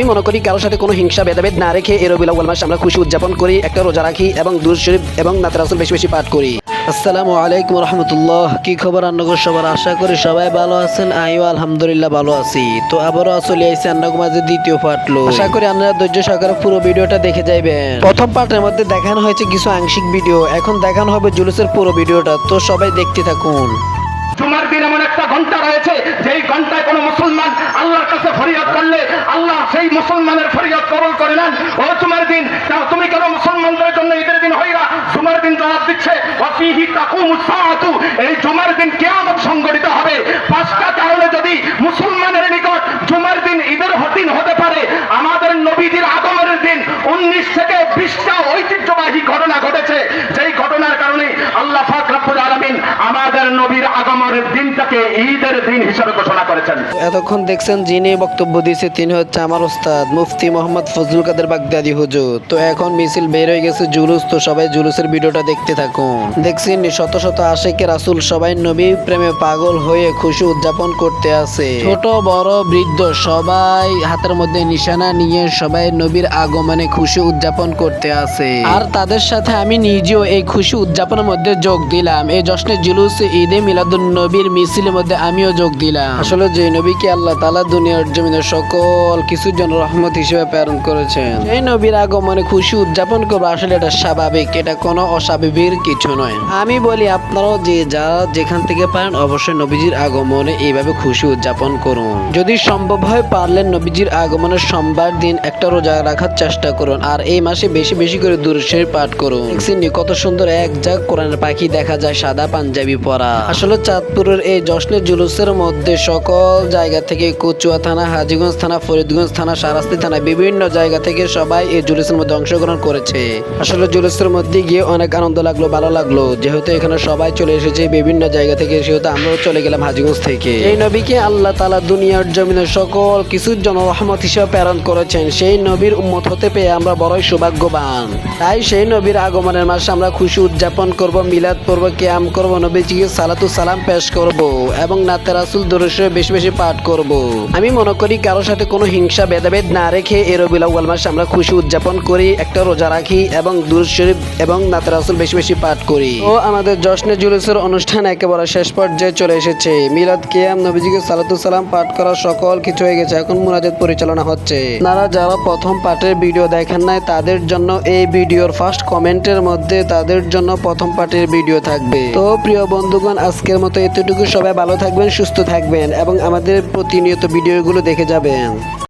আমি মনে করি কারোর সাথে কোনো হিংসা ভেদাভেদ না রেখে এই রবিউল আউয়াল মাস আমরা খুশি উদযাপন করি একটা রোজা রাখি এবং দুর শরীফ এবং নাতে রাসুল বেশি বেশি পাঠ করি। আসসালামু আলাইকুম রহমতুল্লাহ। কি খবর আন্নগর সবার? আশা করি সবাই ভালো আছেন। আমিও আলহামদুলিল্লাহ ভালো আছি। তো আবারও চলে আইসি আন্নাগ মাঝে দ্বিতীয় পার্ট লো। আশা করি আপনারা ধৈর্য সহকারে পুরো ভিডিওটা দেখে যাইবেন। প্রথম পার্টের মধ্যে দেখানো হয়েছে কিছু আংশিক ভিডিও। এখন দেখানো হবে জুলুসের পুরো ভিডিওটা। তো সবাই দেখতে থাকুন। জুমার দিন এমন একটা ঘণ্টা রয়েছে যেই ঘন্টায় কোনো মুসলমান করলে আল্লাহ সেই মুসলমানের ফরিয়াদ কবল করে নেন। ও জুমার দিন তাও তুমি কেন মুসলমানদের জন্য ঈদের দিন হইরা জুমার দিন জবাব দিচ্ছে, ওয়াফিহি তাকুমু সাআতু এই জুমার দিন কিয়ামত সংগঠিত হবে। পাঁচটা কারণে যদি মুসলমানের নিকট জুমার দিন ঈদের দিন হতে পারে, আমাদের নবীজির আগমনের দিন উনিশ থেকে বিশটা ঐতিহ্যবাহী ঘটনা ঘটেছে। যেই ঘটনার কারণে আল্লাহ পাক রব্বুল আলামিন আমাদের নবীর আগমনের দিনটাকে ঈদের দিন হিসেবে ঘোষণা করেছেন। এতক্ষণ দেখছেন যিনি বক্তব্য দিয়েছে তিনি হচ্ছে আমার ওস্তাদ মুফতি মোহাম্মদ ফজলুল কাদের বাগদাদি হুজুর। তো এখন মিছিল বের হয়ে গেছে, জুলুস। তো সবাই জুলুসের ভিডিওটা দেখতে থাকুন। দেখছেন শত শত আশেকে রাসুল, সবাই নবী প্রেমে পাগল হয়ে খুশি উদযাপন করতে আছে। ছোট, বড়, বৃদ্ধ, সবাই হাতের মধ্যে নিশানা নিয়ে সবাই নবীর আগমনে খুশি উদযাপন করতে আছে। আর তাদের সাথে আমি নিজেও এই খুশি উদযাপনের মধ্যে যোগ দিলাম। এই জশ্নে জুলুস, ঈদে মিলাদুন নবীর মিছিলের মধ্যে আমিও যোগ দিলাম। আসলে যে নবীকে আল্লাহ তালা দুনিয়ার জমিনে সকল কিছুর জন্য রহমত হিসেবে প্রেরণ করেছেন? এই নবীর আগমনে খুশি উদযাপন করব আসলে এটা স্বাভাবিক এটা কোনো অস্বাভাবিক কিছু নয়। আমি বলি আপনারাও যে যারা যেখান থেকে পারেন অবশ্যই নবীজির আগমনে এইভাবে খুশি উদযাপন করুন। যদি সম্ভব হয় পারলেন নবীজির আগমনের সোমবার দিন একটা রোজা রাখার চেষ্টা করুন আর এই মাসে বেশি বেশি করে দূরশের পাঠ করুন। কত সুন্দর এক জাগ কোরআনের পাখি দেখা যায় সাদা পাঞ্জাবি পরা। আসলে চাঁদপুরের এই জশ্নের জুলুসের মধ্যে সকল জায়গা থেকে কচুয়া থানা, হাজিগঞ্জ থানা, ফরিদগঞ্জ থানা, সারাস্তি থানা, বিভিন্ন জায়গা থেকে সবাই এই জুলুসের মধ্যে অংশগ্রহণ করেছে। আসলে জুলুসের মধ্যে গিয়ে অনেক আনন্দ লাগল, ভালো লাগল। যেহেতু এখানে সবাই চলে এসেছে, বিভিন্ন জায়গা থেকে, সেহেতু আমরাও চলে গেলাম হাজিগঞ্জ থেকে। এই নবীকে আল্লাহ তালা দুনিয়ার জমিনে সকল কিছুর জন্য রহমত হিসেবে প্রেরণ করেছেন। সেই নবীর উম্মত হতে পেয়ে আমরা বড়ই সৌভাগ্যবান। তাই সেই নবীর আগমনের মাসে আমরা খুশি উদযাপন করব, মিলাদ পড়ব ক্যাম করব, নবীজিকে সালাতু সালাম পেশ করব। এবং নাতে রাসুল দরসে বেশি বেশি পাঠ করব। আমি মনে করি কারোর সাথে কোনো হিংসা, ভেদাভেদ না রেখে এই রবিউল আউয়াল মাসে আমরা খুশি উদযাপন করি, একটা রোজা রাখি এবং দুর শরীফ এবং নাতে রাসুল বেশি বেশি পাঠ করি। ও আমাদের জশ্নে জুলুসের অনুষ্ঠান একেবারে শেষ পর্যায়ে চলে এসেছে। মিলাদ কিয়াম, নবীজিকে সালাতু সালাম পাঠ করা সকল কিছু হয়ে গেছে। এখন মুনাজাত পরিচালনা হচ্ছে। আপনারা যারা প্রথম পার্টের ভিডিও দেখেন নাই, তাদের জন্য এই ভিডিওর ফার্স্ট কমেন্টের মধ্যে তাদের জন্য প্রথম পার্টের ভিডিও থাকবে। তো প্রিয় বন্ধুগণ, আজকের মতো এতটুকু। সবাই ভালো থাকবেন সুস্থ থাকবেন এবং আমাদের প্রতিনিয়ত ভিডিওগুলো দেখে যাবেন।